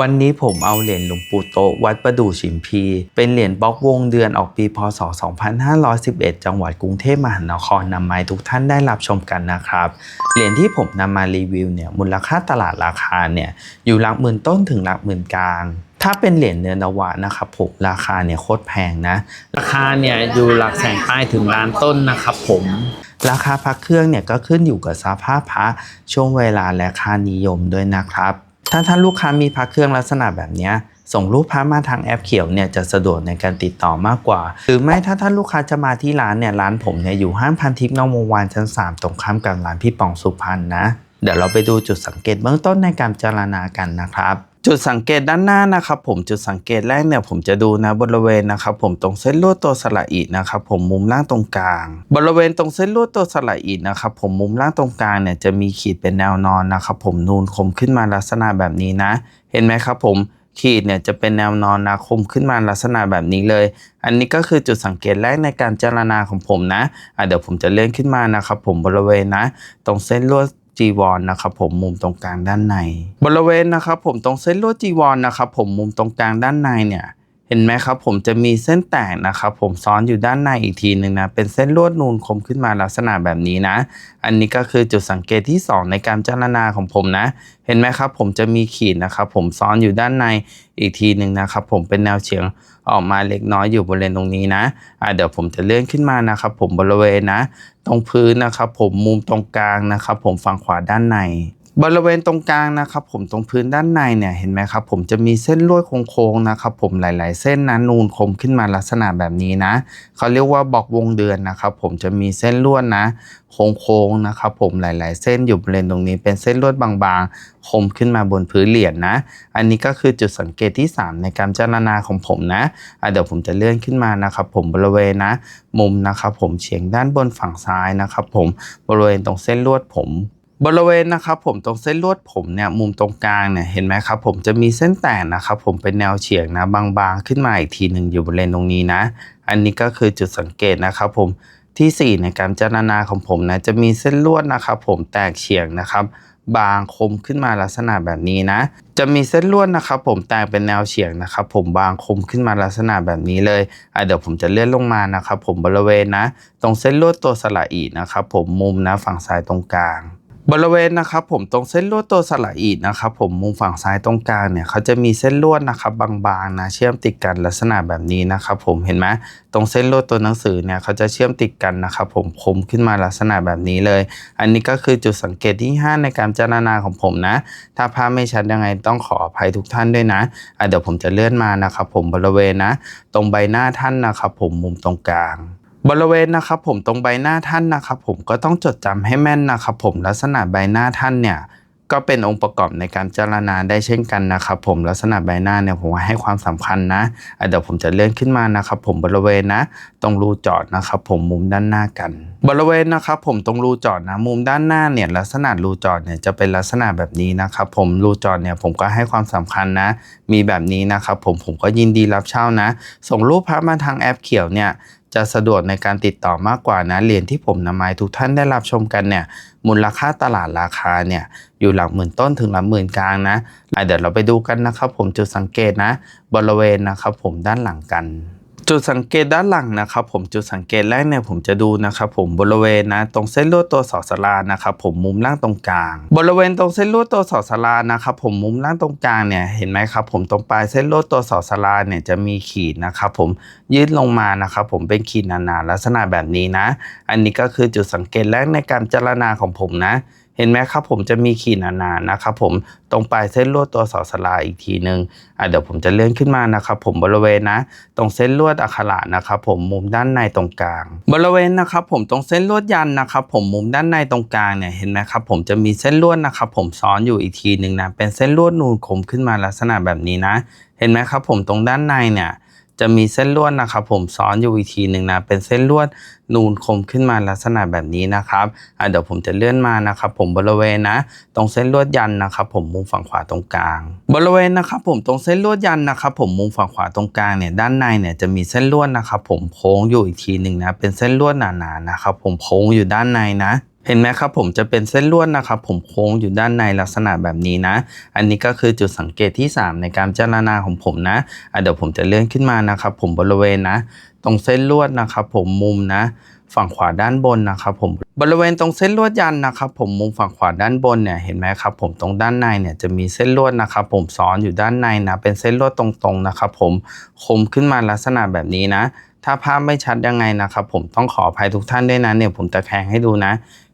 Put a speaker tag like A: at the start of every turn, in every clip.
A: วันนี้ผมเอาเหรียญหลวงปู่โตวัดประดู่ฉิมพี เป็นเหรียญบล็อกวงเดือนออกปีพศ 2511 จังหวัดกรุงเทพมหานครนำมาให้ทุกท่านได้รับชมกันนะครับ เหรียญที่ผมนำมารีวิวเนี่ยมูลค่าตลาดราคาเนี่ยอยู่หลักหมื่นต้นถึงหลักหมื่นกลางถ้าเป็นเหรียญเนื้อนวะนะครับผมราคาเนี่ยโคตรแพงนะ ราคาเนี่ยอยู่หลักแสนป้ายถึงล้านต้นนะครับผม ราคาพระเครื่องเนี่ยก็ขึ้นอยู่กับสภาพพระช่วงเวลาและค่านิยมด้วยนะครับ ถ้าท่านลูกค้ามีพระเครื่องลักษณะแบบนี้ส่งรูปพระมาทางแอปเขียวเนี่ยจะสะดวกในการติดต่อมากกว่า หรือไม่ถ้าท่านลูกค้าจะมาที่ร้านเนี่ยร้านผมเนี่ยอยู่ห้างพันทิพย์นอกวงวานชั้น 3 ตรงข้ามกับร้านพี่ปองสุพรรณนะ เดี๋ยวเราไปดูจุดสังเกตเบื้องต้นในการจารณากันนะครับ จุดสังเกตด้านหน้านะครับผมจุดสังเกตแรกเนี่ยผมจะดูนะบริเวณนะครับผมตรงเส้นลวดตัวสระอีนะครับผมมุมล่างตรงกลาง บริเวณตรงเส้นลวดตัวสระอีนะครับผมมุมล่างตรงกลางเนี่ยจะมีขีดเป็นแนวนอนนะครับผมนูนคมขึ้นมาลักษณะแบบนี้นะ เห็นไหมครับผมขีดเนี่ยจะเป็นแนวนอนนะคมขึ้นมาลักษณะแบบนี้เลย อันนี้ก็คือจุดสังเกตแรกในการเจรณาของผมนะอะเดี๋ยวผมจะเลื่อนขึ้นมานะครับผมบริเวณนะ ตรงเส้นลวด จีวรนนะครับผมมุมตรงกลางด้านใน บริเวณนะครับผมตรงเส้นลวดจีวรนนะครับผมมุมตรงกลางด้านในเนี่ย ห็นไหมครับผมจะมีเส้นแตกนะครับผมซ้อนอยู่ด้านในอีกทีหนึ่งนะเป็นเส้นลวดนูนคมขึ้นมาลักษณะแบบนี้นะ อันนี้ก็คือจุดสังเกตที่ 2 ในการเจารณาของผมนะ เห็นไหมครับผมจะมีขีดนะครับผมซ้อนอยู่ด้านในอีกทีหนึ่งนะครับผมเป็นแนวเฉียงออกมาเล็กน้อยอยู่บริเวณตรงนี้นะอะเดี๋ยวผมจะเลื่อนขึ้นมานะครับผมบริเวณนะ ตรงพื้นนะครับผมมุมตรงกลางนะครับผมฝั่งขวาด้านใน บริเวณตรงกลางนะครับผมตรงพื้นด้านในเนี่ยเห็นไหมครับผมจะมีเส้นลวดโค้งๆนะครับผมหลาย ๆ เส้นนะนูนคมขึ้นมาลักษณะแบบนี้นะเขาเรียกว่าบอกวงเดือนนะครับผมจะมีเส้นลวดนะโค้งๆนะครับผมหลาย ๆ เส้นอยู่บริเวณตรงนี้เป็นเส้นลวดบางๆ คมขึ้นมาบนพื้นเหรียญนะอันนี้ก็คือจุดสังเกตที่ 3 ในการเจรณาของผมนะะเดี๋ยวผมจะเลื่อนขึ้นมานะครับผมบริเวณนะ มุมนะครับผมเฉียงด้านบนฝั่งซ้ายนะครับผมบริเวณตรงเส้นลวดผม บริเวณนะครับผมตรงเส้นลวดผมเนี่ยมุมตรงกลางเนี่ยเห็นไหมครับผมจะมีเส้นแตกนะครับผมเป็นแนวเฉียงนะบางๆ ขึ้นมาอีกทีหนึ่งอยู่บริเวณตรงนี้นะ อันนี้ก็คือจุดสังเกตนะครับผมที่ 4 ในการจารณาของผมนะจะมีเส้นลวดนะครับผมแตกเฉียงนะครับบางคมขึ้นมาลักษณะแบบนี้นะ จะมีเส้นลวดนะครับผมแตกเป็นแนวเฉียงนะครับผมบางคมขึ้นมาลักษณะแบบนี้เลยอะเดี๋ยวผมจะเลื่อนลงมานะครับผมบริเวณนะ ตรงเส้นลวดตัวสระอีนะครับผมมุมนะฝั่งซ้ายตรงกลาง บริเวณนะครับผมตรงเส้นลวดตัวสระอีนะครับผมมุมฝั่งซ้ายตรงกลางเนี่ยเขาจะมีเส้นลวดนะครับบางๆนะเชื่อมติดกันลักษณะแบบนี้นะครับผมเห็นไหมตรงเส้นลวดตัวหนังสือเนี่ยเขาจะเชื่อมติดกันนะครับผมคมขึ้นมาลักษณะแบบนี้เลย อันนี้ก็คือจุดสังเกตที่ 5 ในการจารณาของผมนะ ถ้าภาพไม่ชัดยังไงต้องขออภัยทุกท่านด้วยนะะเดี๋ยวผมจะเลื่อนมานะครับผมบริเวณนะ ตรงใบหน้าท่านนะครับผมมุมตรงกลาง บริเวณนะครับผมตรงใบหน้าท่านนะครับผมก็ต้องจดจำให้แม่นนะครับผมลักษณะใบหน้าท่านเนี่ยก็เป็นองค์ประกอบในการเจรณาได้เช่นกันนะครับผมลักษณะใบหน้าเนี่ยผมว่าให้ความสำคัญนะอะเดี๋ยวผมจะเลื่อนขึ้นมานะครับผมบริเวณนะตรงรูจอดนะครับผมมุมด้านหน้ากัน บริเวณนะครับผมตรงรูจอดนะมุมด้านหน้าเนี่ยลักษณะรูจอดเนี่ยจะเป็นลักษณะแบบนี้นะครับผมรูจอดเนี่ยผมก็ให้ความสำคัญนะ มีแบบนี้นะครับผมผมก็ยินดีรับเช่านะ ส่งรูปพระมาทางแอปเขียวเนี่ย จะสะดวกในการติดต่อมากกว่านะเหรียญที่ผมนำมาให้ทุกท่านได้รับชมกันเนี่ยมูลค่าตลาดราคาเนี่ยอยู่หลักหมื่นต้นถึงหลักหมื่นกลางนะอะเดี๋ยวเราไปดูกันนะครับ ผมจุดสังเกตนะ บริเวณนะครับผมด้านหลังกัน จุดสังเกตด้านหลังนะครับผมจุดสังเกตแรกเนี่ยผมจะดูนะครับผมบริเวณนะตรงเส้นลวดตัวสอสลานะครับผมมุมล่างตรงกลาง บริเวณตรงเส้นลวดตัวสอสลานะครับผมมุมล่างตรงกลางเนี่ยเห็นไหมครับผมตรงปลายเส้นลวดตัวสอสลาเนี่ยจะมีขีดนะครับผมยืดลงมานะครับผมเป็นขีดหนาๆลักษณะแบบนี้นะ อันนี้ก็คือจุดสังเกตแรกในการจารณาของผมนะ เห็นไหมครับผมจะมีขีดหนาๆนะครับผมตรงปลายเส้นลวดตัวสอสลาอีกทีหนึ่งอะเดี๋ยวผมจะเลื่อนขึ้นมานะครับผมบริเวณนะ ตรงเส้นลวดอักขระนะครับผมมุมด้านในตรงกลาง บริเวณนะครับผมตรงเส้นลวดยันนะครับผมมุมด้านในตรงกลางเนี่ยเห็นไหมครับผมจะมีเส้นลวดนะครับผมซ้อนอยู่อีกทีหนึ่งนะเป็นเส้นลวดนูนคมขึ้นมาลักษณะแบบนี้นะ เห็นไหมครับผมตรงด้านในเนี่ย จะมีเส้นลวดนะครับผมซ้อนอยู่อีกทีหนึ่งนะเป็นเส้นลวดนูนคมขึ้นมาลักษณะแบบนี้นะครับเดี๋ยวผมจะเลื่อนมานะครับผมบริเวณนะ ตรงเส้นลวดยันนะครับผมมุมฝั่งขวาตรงกลาง บริเวณนะครับผมตรงเส้นลวดยันนะครับผมมุมฝั่งขวาตรงกลางเนี่ยด้านในเนี่ยจะมีเส้นลวดนะครับผมโค้งอยู่อีกทีหนึ่งนะเป็นเส้นลวดหนาๆนะครับผมโค้งอยู่ด้านในนะ เห็นไหมครับผมจะเป็นเส้นลวดนะครับผมโค้งอยู่ด้านในลักษณะแบบนี้นะ อันนี้ก็คือจุดสังเกตที่ 3 ในการพิจารณาของผมนะะเดี๋ยวผมจะเลื่อนขึ้นมานะครับผมบริเวณนะ ตรงเส้นลวดนะครับผมมุมนะ ฝั่งขวาด้านบนนะครับผมบริเวณตรงเส้นลวดยันนะครับผมมุมฝั่งขวาด้านบนเนี่ยเห็นไหมครับผมตรงด้านในเนี่ยจะมีเส้นลวดนะครับผมซ้อนอยู่ด้านในนะเป็นเส้นลวดตรงๆนะครับผมคมขึ้นมาลักษณะแบบนี้นะ ถ้าภาพไม่ชัดยังไงนะครับผมต้องขออภัยทุกท่านด้วยนะเนี่ยผมตะแคงให้ดูนะ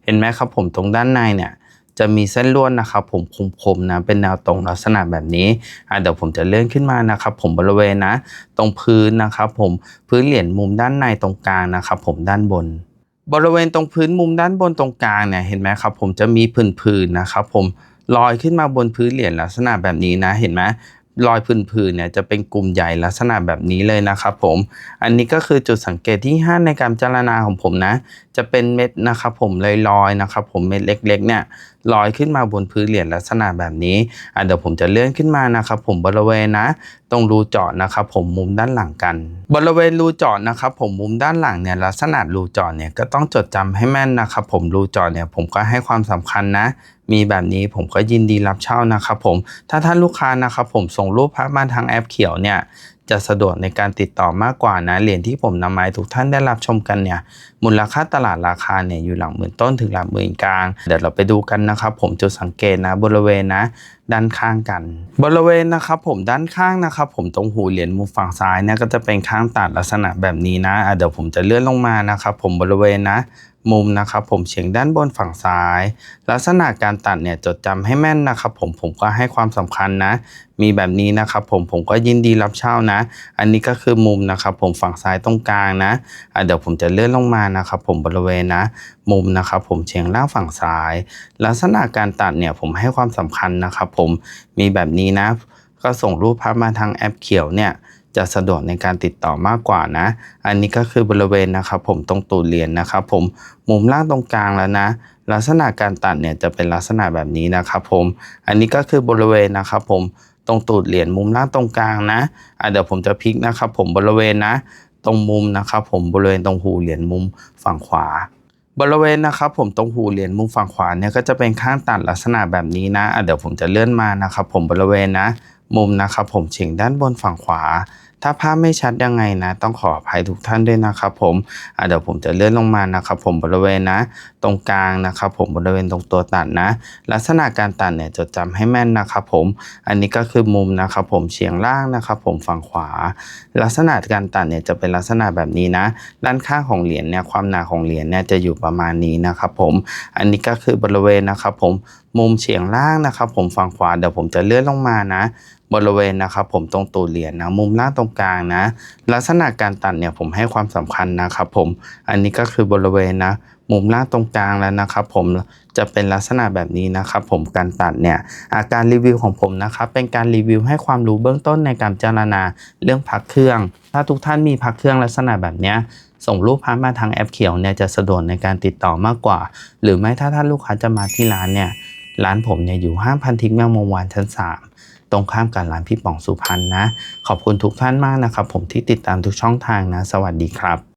A: ห็นไหมครับผมตรงด้านในเนี่ยจะมีเส้นลวดนะครับผมคมๆนะเป็นแนวตรงลักษณะแบบนี้อะเดี๋ยวผมจะเลื่อนขึ้นมานะครับ ผมบริเวณนะ ตรงพื้นนะครับผมพื้นเหรียญมุมด้านในตรงกลางนะครับผมด้านบน บริเวณตรงพื้นมุมด้านบนตรงกลางเนี่ยเห็นไหมครับผมจะมีผื่นๆนะครับผมลอยขึ้นมาบนพื้นเหรียญลักษณะแบบนี้นะเห็นไหม รอยผื่นๆเนี่ยจะเป็นกลุ่มใหญ่ลักษณะแบบนี้เลยนะครับผม อันนี้ก็คือจุดสังเกตที่ 5 ในการพิจารณาของผมนะ จะเป็นเม็ดนะครับผมลอยๆนะครับผมเม็ดเล็กๆเนี่ยลอยขึ้นมาบนพื้นเหรียญลักษณะแบบนี้อะเดี๋ยวผมจะเลื่อนขึ้นมานะครับผมบริเวณนะ ตรงรูเจาะนะครับผมมุมด้านหลังกัน บริเวณรูเจาะนะครับผมมุมด้านหลังเนี่ยลักษณะรูเจาะเนี่ยก็ต้องจดจำให้แม่นนะครับผมรูเจาะเนี่ยผมก็ให้ความสำคัญนะมีแบบนี้ผมก็ยินดีรับเช่านะครับผมถ้าท่านลูกค้านะครับผมส่งรูปภาพมาทางแอปเขียวเนี่ย จะสะดวกในการติดต่อมากกว่านะเหรียญที่ผมนำมาให้ทุกท่านได้รับชมกันเนี่ยมูลค่าตลาดราคาเนี่ยอยู่หลักหมื่นต้นถึงหลักหมื่นกลาง เดี๋ยวเราไปดูกันนะครับผมจุดสังเกตนะบริเวณนะ ด้านข้างกัน บริเวณนะครับผมด้านข้างนะครับผมตรงหูเหรียญมุมฝั่งซ้ายนี่ยก็จะเป็นข้างตัดลักษณะแบบนี้นะะเดี๋ยวผมจะเลื่อนลงมานะครับผมบริเวณนะมุมนะครับผมเฉียงด้านบนฝั่งซ้าย ลักษณะการตัดเนี่ยจดจำให้แม่นนะครับผมผมก็ให้ความสำคัญนะ มีแบบนี้นะครับผมผมก็ยินดีรับเช่านะ อันนี้ก็คือมุมนะครับผมฝั่งซ้ายตรงกลางนะะเดี๋ยวผมจะเลื่อนลงมานะครับผมบริเวณนะ มุมนะครับผมเฉียงล่างฝั่งซ้าย ลักษณะการตัดเนี่ยผมให้ความสำคัญนะครับผมมีแบบนี้นะ ก็ส่งรูปภาพมาทางแอปเขียวเนี่ยจะสะดวกในการติดต่อมากกว่านะ อันนี้ก็คือบริเวณนะครับผมตรงตูดเหรียญนะครับผมมุมล่างตรงกลางแล้วนะ ลักษณะการตัดเนี่ยจะเป็นลักษณะแบบนี้นะครับผม อันนี้ก็คือบริเวณนะครับผมตรงตูดเหรียญมุมล่างตรงกลางนะอะเดี๋ยวผมจะพลิกนะครับผมบริเวณนะ ตรงมุมนะครับผมบริเวณตรงหูเหรียญมุมฝั่งขวา บริเวณนะครับผมตรงหูเหรียญมุมฝั่งขวาเนี่ยก็จะเป็นข้างตัดลักษณะแบบนี้นะะเดี๋ยวผมจะเลื่อนมานะครับผมบริเวณนะมุมนะครับผมเฉียงด้านบนฝั่งขวา ถ้าภาพไม่ชัดยังไงนะ ต้องขออภัยทุกท่านด้วยนะครับผมเดี๋ยวผมจะเลื่อนลงมานะครับผมบริเวณนะตรงกลางนะครับผมบริเวณตรงตัวตัดนะ ลักษณะการตัดเนี่ยจดจำให้แม่นนะครับผมอันนี้ก็คือมุมนะครับผมเฉียงล่างนะครับผมฝั่งขวา ลักษณะการตัดเนี่ยจะเป็นลักษณะแบบนี้นะ ด้านข้างของเหรียญเนี่ยความหนาของเหรียญเนี่ยจะอยู่ประมาณนี้นะครับผมอันนี้ก็คือบริเวณนะครับผมมุมเฉียงล่างนะครับผมฝั่งขวาเดี๋ยวผมจะเลื่อนลงมานะบริเวณนะครับผมตรงตูดเหรียญนะมุมล่างตรงกลางนะ ลักษณะการตัดเนี่ยผมให้ความสำคัญนะครับผมอันนี้ก็คือบริเวณนะ มุมล่างตรงกลางแล้วนะครับ ผมจะเป็นลักษณะแบบนี้นะครับ ผมการตัดเนี่ยอาการรีวิวของผมนะครับ เป็นการรีวิวให้ความรู้เบื้องต้นในการพิจรณาเรื่องพักเครื่อง ถ้าทุกท่านมีพักเครื่องลักษณะแบบนี้ส่งรูปพาร์ทมาทางแอปเขียวเนี่ยจะสะดวกในการติดต่อมากกว่า หรือไม่ถ้าท่านลูกค้าจะมาที่ร้านเนี่ยร้านผมเนี่ยอยู่ห้างพันทิพย์แมงมุมวานชั้น 3 ตรงข้ามกับร้านพี่ป๋องสุพรรณนะ ขอบคุณทุกท่านมากนะครับ ผมที่ติดตามทุกช่องทางนะ สวัสดีครับ